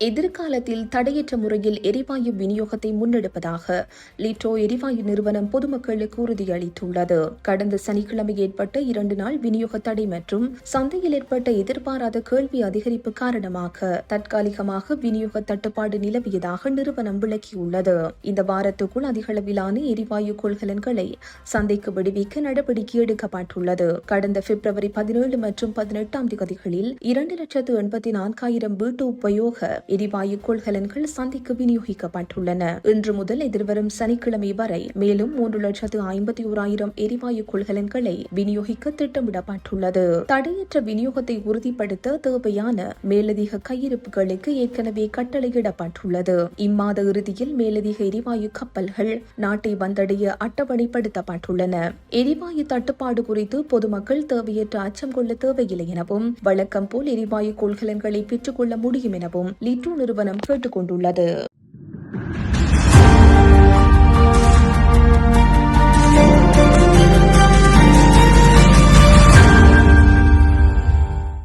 எதிர்காலத்தில் தடையற்ற முறையில் எரிவாயு விநியோகத்தை முன்னெடுப்பதாக லிட்டோ எரிவாயு நிறுவனம் பொதுமக்களுக்கு உறுதியளித்துள்ளது கடந்த சனிக்கிழமை ஏற்பட்ட இரண்டு நாள் விநியோக தடை மற்றும் சந்தையில் ஏற்பட்ட எதிர்பாராத கேள்வி அதிகரிப்பு காரணமாக தற்காலிகமாக விநியோக தட்டுப்பாடு நிலவியதாக நிறுவனம் விளக்கியுள்ளது. இந்த வாரத்துக்குள் அதிகளவிலான எரிவாயு கொள்கலன்களை சந்தைக்கு விடுவிக்க நடவடிக்கை எடுக்கப்பட்டுள்ளது. கடந்த பிப்ரவரி பதினேழு மற்றும் பதினெட்டாம் தேதிகளில் இரண்டு லட்சத்து எண்பத்தி நான்காயிரம் வீட்டு உபயோக எரிவாயு கொள்கலன்கள் சந்தைக்கு விநியோகிக்கப்பட்டுள்ளன. இன்று முதல் எதிர்வரும் சனிக்கிழமை வரை மேலும் மூன்று லட்சத்து ஐம்பத்தி ஓராயிரம் எரிவாயு கொள்கலன்களை விநியோகிக்க திட்டமிடப்பட்டுள்ளது. தடையற்ற விநியோகத்தை உறுதிப்படுத்த தேவையான மேலதிக கையிருப்புகளுக்கு ஏற்கனவே கட்டளையிடப்பட்டுள்ளது. இம்மாத இறுதியில் மேலதிக எரிவாயு கப்பல்கள் நாட்டை வந்தடைய அட்டவணைப்படுத்தப்பட்டுள்ளன. எரிவாயு தட்டுப்பாடு குறித்து பொதுமக்கள் தேவையற்ற அச்சம் கொள்ள தேவையில்லை எனவும் வழக்கம் போல் எரிவாயு கொள்கலன்களை பெற்றுக்கொள்ள முடியும் எனவும் நிறுவனம் கேட்டுக் கொண்டுள்ளது